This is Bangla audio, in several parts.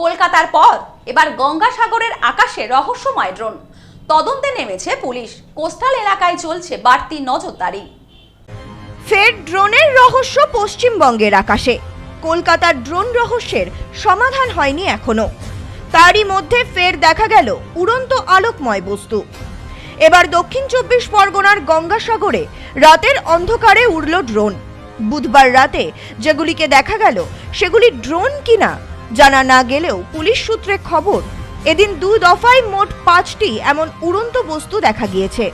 কলকাতার পর, এবার গঙ্গাসাগরের আকাশে রহস্যময় ড্রোন। তদন্তে নেমেছে পুলিশ। কোস্টাল এলাকায় চলছে বাড়তি নজরদারি। ফের ড্রোনের রহস্য পশ্চিমবঙ্গের আকাশে। কলকাতার ড্রোন রহস্যের সমাধান হয়নি এখনও। তারই মধ্যে ফের দেখা গেল উড়ন্ত আলোকময় বস্তু। এবার দক্ষিণ চব্বিশ পরগনার গঙ্গাসাগরে রাতের অন্ধকারে উড়ল ড্রোন। বুধবার রাতে যেগুলিকে দেখা গেল, সেগুলি ড্রোন কিনা জানা না গেলেও পুলিশ সূত্রে খবর, এদিন দু দফায় মোট পাঁচটি এমন উড়ন্ত বস্তু দেখা গিয়েছে।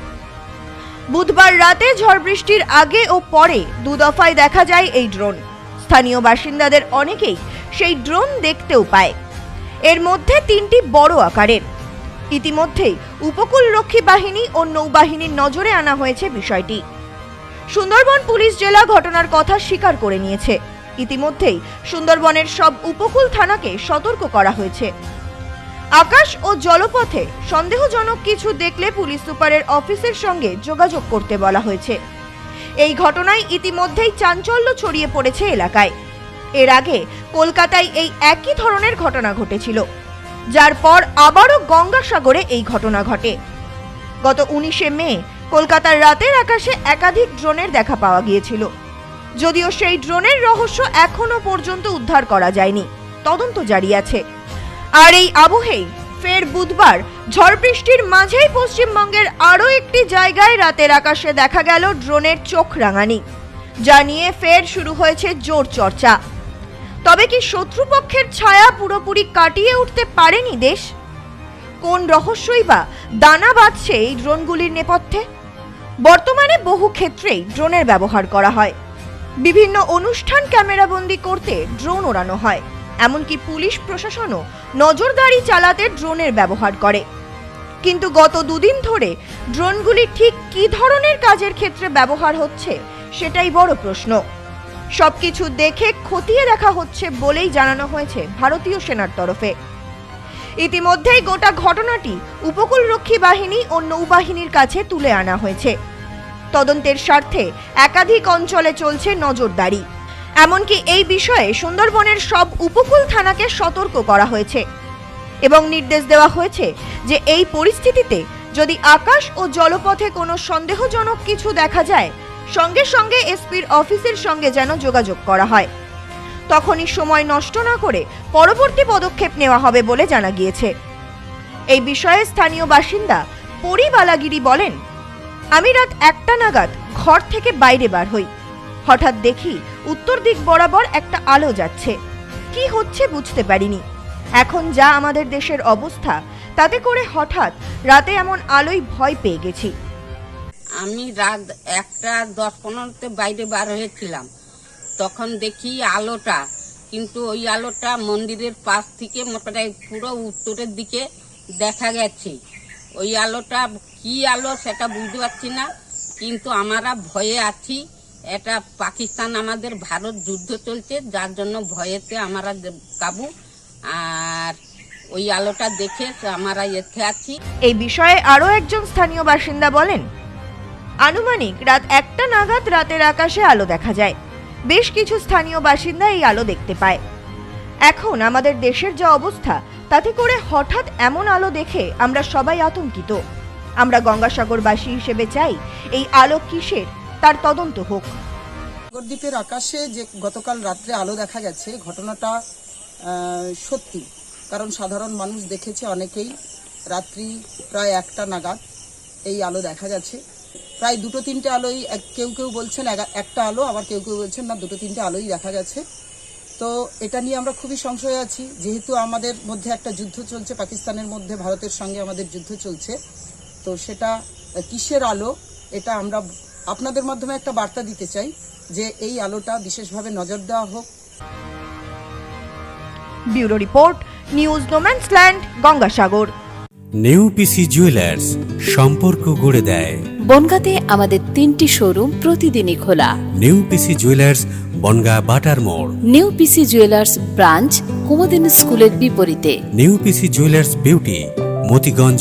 বুধবার রাতে ঝড় বৃষ্টির আগে ও পরে দু দফায় দেখা যায় এই ড্রোন। স্থানীয় বাসিন্দাদের অনেকেই সেই ড্রোন দেখতেও পায়। এর মধ্যে তিনটি বড় আকারের। ইতিমধ্যেই উপকূলরক্ষী বাহিনী ও নৌবাহিনীর নজরে আনা হয়েছে বিষয়টি। সুন্দরবন পুলিশ জেলা ঘটনার কথা স্বীকার করে নিয়েছে। ইতিমধ্যেই সুন্দরবনের সব উপকূল থানাকে সতর্ক করা হয়েছে। আকাশ ও জলপথে সন্দেহজনক কিছু দেখলে পুলিশ সুপারের অফিসের সঙ্গে যোগাযোগ করতে বলা হয়েছে। এই ঘটনায় ইতিমধ্যেই চাঞ্চল্য ছড়িয়ে পড়েছে এলাকায়। এর আগে কলকাতায় এই একই ধরনের ঘটনা ঘটেছিল, যার পর আবারও গঙ্গাসাগরে এই ঘটনা ঘটে। গত উনিশে মে, কলকাতার রাতের আকাশে একাধিক ড্রোনের দেখা পাওয়া গিয়েছিল। যদিও সেই ড্রোনের রহস্য এখনও পর্যন্ত উদ্ধার করা যায়নি। তদন্ত জারি আছে। আর এই আবহেই ফের বুধবার ঝড় বৃষ্টির মাঝেই পশ্চিমবঙ্গের আরও একটি জায়গায় রাতের আকাশে দেখা গেল ড্রোনের চোখ রাঙানি, যা নিয়ে ফের শুরু হয়েছে জোর চর্চা। তবে কি শত্রুপক্ষের ছায়া পুরোপুরি কাটিয়ে উঠতে পারেনি দেশ? কোন রহস্যই বা দানা বাঁধছে এই ড্রোনগুলির নেপথ্যে? বর্তমানে বহু ক্ষেত্রেই ড্রোনের ব্যবহার করা হয়। বিভিন্ন অনুষ্ঠান ক্যামেরাবন্দি করতে ড্রোন ওড়ানো হয়। এমনকি পুলিশ প্রশাসনও নজরদারি চালাতে ড্রোনের ব্যবহার করে। কিন্তু গত দুদিন ধরে ড্রোনগুলি ঠিক কী ধরনের কাজের ক্ষেত্রে ব্যবহার হচ্ছে, সেটাই বড় প্রশ্ন। সবকিছু দেখে খতিয়ে দেখা হচ্ছে বলেই জানানো হয়েছে ভারতীয় সেনার তরফে। ইতিমধ্যেই গোটা ঘটনাটি উপকূলরক্ষী বাহিনী ও নৌবাহিনীর কাছে তুলে আনা হয়েছে। তদন্তের স্বার্থে একাধিক অঞ্চলে চলছে নজরদারি। এমনকি এই বিষয়ে সুন্দরবনের সব উপকূল থানাকে সতর্ক করা হয়েছে এবং নির্দেশ দেওয়া হয়েছে যে এই পরিস্থিতিতে যদি আকাশ ও জলপথে কোনো সন্দেহজনক কিছু দেখা যায়, সঙ্গে সঙ্গে এসপির অফিসের সঙ্গে যেন যোগাযোগ করা হয়। তখনই সময় নষ্ট না করে পরবর্তী পদক্ষেপ নেওয়া হবে বলে জানা গিয়েছে। এই বিষয়ে স্থানীয় বাসিন্দা পরিবালাগিরি বলেন আমি রাত একটা নাগাদ ঘর থেকে বাইরে বার হই। হঠাৎ দেখি উত্তর দিক বরাবর একটা আলো যাচ্ছে। কি হচ্ছে বুঝতে পারিনি। এখন যা আমাদের দেশের অবস্থা, তাতে করে হঠাৎ রাতে এমন আলোয় ভয় পেয়ে গেছি। আমি রাত একটা দশ পনেরোতে বাইরে বার হয়েছিলাম। তখন দেখি আলোটা, কিন্তু ওই আলোটা মন্দিরের পাশ থেকে মোটামুটি পুরো উত্তরের দিকে দেখা গেছে। ওই আলোটা কি আলো সেটা বুঝতে পারছি না, কিন্তু আমরা ভয়ে আছি। এটা পাকিস্তান, আমাদের ভারত যুদ্ধ চলছে, যার জন্য ভয়েতে আমরা কাবু। আর ওই আলোটা দেখে আমরা এতে আছি। এই বিষয়ে আরও একজন স্থানীয় বাসিন্দা বলেন, আনুমানিক রাত একটা নাগাদ রাতের আকাশে আলো দেখা যায়। বেশ কিছু স্থানীয় বাসিন্দা এই আলো দেখতে পায়। এখন আমাদের দেশের যা অবস্থা, তাতে করে হঠাৎ এমন আলো দেখে আমরা সবাই আতঙ্কিত। আমরা গঙ্গাসাগরবাসী হিসেবে চাই এই আলো কিসের? তার তদন্ত হোক। নগরদ্বীপের আকাশে যে গতকাল রাত্রে আলো দেখা গেছে, ঘটনাটা সত্যি। কারণ সাধারণ মানুষ দেখেছে অনেকেই রাত্রি প্রায় একটা নাগাদ এই আলো দেখা গেছে প্রায় দুটো তিনটে আলোই কেউ কেউ বলছেন একটা আলো, আবার কেউ কেউ বলছেন না, দুটো তিনটে আলোই দেখা গেছে। তো এটা নিয়ে আমরা খুবই সংশয়ে আছি। যেহেতু আমাদের মধ্যে একটা যুদ্ধ চলছে, পাকিস্তানের মধ্যে ভারতের সঙ্গে আমাদের যুদ্ধ চলছে তো সেটা কিসের আলো? এটা আমরা আপনাদের মাধ্যমে একটা বার্তা দিতে চাই যে এই আলোটা বিশেষভাবে নজর দেওয়া হোক। Bureau report news no man's land Gangasagar. New PC jewellers সম্পর্ক গড়ে দেয়। বনগাঁতে আমাদের তিনটি শোরুম প্রতিদিনই খোলা। নেউপিসি জুয়েলার্স বনগা বাটার মোড়। নিউ পিসি জুয়েলার্স ব্রাঞ্চ কুমদিন স্কুলের বিপরীতে। New PC jewellers beauty Matiganj